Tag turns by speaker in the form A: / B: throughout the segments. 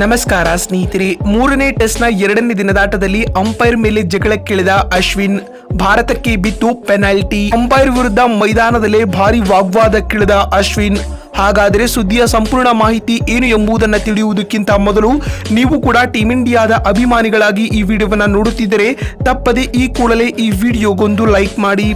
A: ನಮಸ್ಕಾರ ಸ್ನೇಹಿತರೆ, ಮೂರನೇ ಟೆಸ್ಟ್ನ ಎರಡನೇ ದಿನದಾಟದಲ್ಲಿ ಅಂಪೈರ್ ಮೇಲೆ ಜಗಳಕ್ಕಿಳಿದ ಅಶ್ವಿನ್, ಭಾರತಕ್ಕೆ ಬಿತ್ತು ಪೆನಾಲ್ಟಿ. ಅಂಪೈರ್ ವಿರುದ್ಧ ಮೈದಾನದಲ್ಲೇ ಭಾರಿ ವಾಗ್ವಾದಕ್ಕಿಳಿದ ಅಶ್ವಿನ್. ಹಾಗಾದರೆ ಸುದ್ದಿಯ ಸಂಪೂರ್ಣ ಮಾಹಿತಿ ಏನು ಎಂಬುದನ್ನು ತಿಳಿಯುವುದಕ್ಕಿಂತ ಮೊದಲು ನೀವು ಕೂಡ ಟೀಮ್ ಇಂಡಿಯಾದ ಅಭಿಮಾನಿಗಳಾಗಿ ಈ ವಿಡಿಯೋವನ್ನು ನೋಡುತ್ತಿದ್ದರೆ ತಪ್ಪದೆ ಈ ಕೂಡಲೇ ಈ ವಿಡಿಯೋಗೊಂದು ಲೈಕ್ ಮಾಡಿ.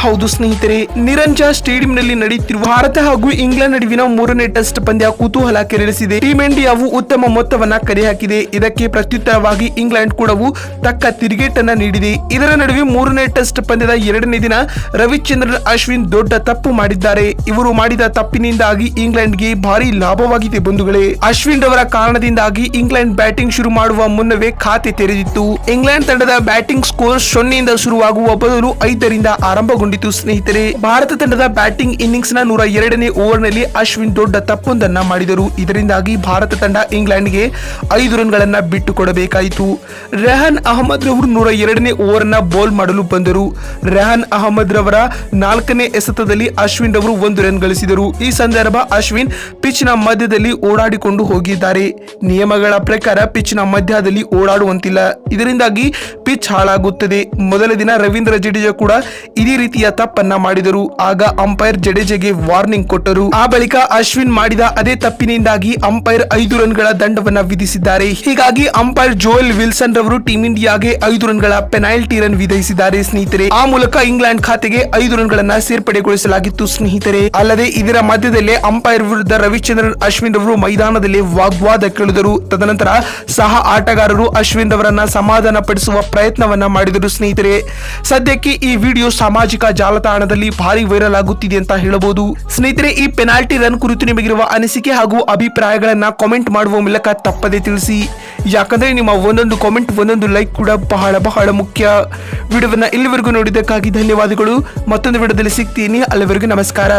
A: ಹೌದು ಸ್ನೇಹಿತರೆ, ನಿರಂಜ ಸ್ಟೇಡಿಯಂನಲ್ಲಿ ನಡೆಯುತ್ತಿರುವ ಭಾರತ ಹಾಗೂ ಇಂಗ್ಲೆಂಡ್ ನಡುವಿನ ಮೂರನೇ ಟೆಸ್ಟ್ ಪಂದ್ಯ ಕುತೂಹಲ ಕೆರಳಿಸಿದೆ ಟೀಮ್ ಇಂಡಿಯಾವು ಉತ್ತಮ ಮೊತ್ತವನ್ನ ಕರೆ ಹಾಕಿದೆ ಇದಕ್ಕೆ ಪ್ರತ್ಯುತ್ತರವಾಗಿ ಇಂಗ್ಲೆಂಡ್ ಕೂಡವು ತಕ್ಕ ತಿರುಗೇಟನ್ನ ನೀಡಿದೆ. ಇದರ ನಡುವೆ ಮೂರನೇ ಟೆಸ್ಟ್ ಪಂದ್ಯದ ಎರಡನೇ ದಿನ ರವಿಚಂದ್ರನ್ ಅಶ್ವಿನ್ ದೊಡ್ಡ ತಪ್ಪು ಮಾಡಿದ್ದಾರೆ. ಇವರು ಮಾಡಿದ ತಪ್ಪಿನಿಂದಾಗಿ ಇಂಗ್ಲೆಂಡ್ಗೆ ಭಾರಿ ಲಾಭವಾಗಿದೆ ಬಂಧುಗಳೇ. ಅಶ್ವಿನ್ ರವರ ಕಾರಣದಿಂದಾಗಿ ಇಂಗ್ಲೆಂಡ್ ಬ್ಯಾಟಿಂಗ್ ಶುರು ಮಾಡುವ ಮುನ್ನವೇ ಖಾತೆ ತೆರೆದಿತ್ತು. ಇಂಗ್ಲೆಂಡ್ ತಂಡದ ಬ್ಯಾಟಿಂಗ್ ಸ್ಕೋರ್ ಸೊನ್ನೆಯಿಂದ ಶುರುವಾಗುವ ಬದಲು ಐದರಿಂದ ಆರಂಭಗೊಂಡಿತು ಸ್ನೇಹಿತರೆ, ಭಾರತ ತಂಡದ ಬ್ಯಾಟಿಂಗ್ ಇನ್ನಿಂಗ್ಸ್ನ ನೂರ ಎರಡನೇ ಓವರ್ನಲ್ಲಿ ಅಶ್ವಿನ್ ದೊಡ್ಡ ತಪ್ಪೊಂದನ್ನ ಮಾಡಿದರು. ಇದರಿಂದಾಗಿ ಭಾರತ ತಂಡ ಇಂಗ್ಲೆಂಡ್ಗೆ ಐದು ರನ್ಗಳನ್ನ ಬಿಟ್ಟು ಕೊಡಬೇಕಾಯಿತು ರೆಹನ್ ಅಹಮದ್ ರವರು ನೂರ ಎರಡನೇ ಓವರ್ನ ಬೌಲ್ ಮಾಡಲು ಬಂದರು. ರೆಹನ್ ಅಹಮದ್ ರವರ ನಾಲ್ಕನೇ ಎಸೆತದಲ್ಲಿ ಅಶ್ವಿನ್ ರವರು ಒಂದು ರನ್ ಗಳಿಸಿದರು. ಈ ಸಂದರ್ಭ ಅಶ್ವಿನ್ ಪಿಚ್ನ ಮಧ್ಯದಲ್ಲಿ ಓಡಾಡಿಕೊಂಡು ಹೋಗಿದ್ದಾರೆ. ನಿಯಮಗಳ ಪ್ರಕಾರ ಪಿಚ್ನ ಮಧ್ಯದಲ್ಲಿ ಓಡಾಡುವಂತಿಲ್ಲ. ಇದರಿಂದಾಗಿ ಪಿಚ್ ಹಾಳಾಗುತ್ತದೆ. ಮೊದಲ ದಿನ ರವೀಂದ್ರ ಜಡೇಜಾ ಕೂಡ ಇದೇ ರೀತಿಯ ತಪ್ಪನ್ನ ಮಾಡಿದರು ಆಗ ಅಂಪೈರ್ ಜಡೇಜೆಗೆ ವಾರ್ನಿಂಗ್ ಕೊಟ್ಟರು. ಆ ಬಳಿಕ ಅಶ್ವಿನ್ ಮಾಡಿದ ಅದೇ ತಪ್ಪಿನಿಂದಾಗಿ ಅಂಪೈರ್ ಐದು ರನ್ಗಳ ದಂಡವನ್ನ ವಿಧಿಸಿದ್ದಾರೆ. ಹೀಗಾಗಿ ಅಂಪೈರ್ ಜೋಯಲ್ ವಿಲ್ಸನ್ ರವರು ಟೀಮ್ ಇಂಡಿಯಾಗೆ ಐದು ರನ್ಗಳ ಪೆನಾಲ್ಟಿ ರನ್ ವಿಧಿಸಿದ್ದಾರೆ ಸ್ನೇಹಿತರೆ. ಆ ಮೂಲಕ ಇಂಗ್ಲೆಂಡ್ ಖಾತೆಗೆ ಐದು ರನ್ಗಳನ್ನ ಸೇರ್ಪಡೆಗೊಳಿಸಲಾಗಿತ್ತು ಸ್ನೇಹಿತರೆ. ಅಲ್ಲದೆ ಇದರ ಮಧ್ಯದಲ್ಲೇ ಅಂಪೈರ್ ವಿರುದ್ಧ ರವಿಚಂದ್ರನ್, ಅಶ್ವಿನ್ ರವರು ಮೈದಾನದಲ್ಲಿ ವಾಗ್ವಾದ ಕೇಳಿದರು. ತದನಂತರ ಸಹ ಆಟಗಾರರು ಅಶ್ವಿನ್ ರವರನ್ನ ಸಮಾಧಾನ ಪಡಿಸುವ ಪ್ರಯತ್ನವನ್ನ ಮಾಡಿದರು ಸ್ನೇಹಿತರೆ. ಸದ್ಯಕ್ಕೆ ಈ ವಿಡಿಯೋ ಸಾಮಾಜಿಕ ಜಾಲತಾಣದಲ್ಲಿ ಭಾರಿ ವೈರಲ್ ಆಗುತ್ತಿದೆ ಅಂತ ಹೇಳಬಹುದು. ಸ್ನೇಹಿತರೆ, ಈ ಪೆನಾಲ್ಟಿ ರನ್ ಕುರಿತು ನಿಮಗಿರುವ ಅನಿಸಿಕೆ ಹಾಗೂ ಅಭಿಪ್ರಾಯಗಳನ್ನ ಕಾಮೆಂಟ್ ಮಾಡುವ ಮೂಲಕ ತಪ್ಪದೆ ತಿಳಿಸಿ. ಯಾಕಂದ್ರೆ ನಿಮ್ಮ ಒಂದೊಂದು ಕಾಮೆಂಟ್ ಒಂದೊಂದು ಲೈಕ್ ಕೂಡ ಬಹಳ ಬಹಳ ಮುಖ್ಯ. ವಿಡಿಯೋವನ್ನ ಇಲ್ಲಿವರೆಗೂ ನೋಡಿದ್ದಕ್ಕಾಗಿ ಧನ್ಯವಾದಗಳು. ಮತ್ತೊಂದು ವಿಡಿಯೋದಲ್ಲಿ ಸಿಗ್ತೀನಿ. ಅಲ್ಲಿವರೆಗೂ ನಮಸ್ಕಾರ.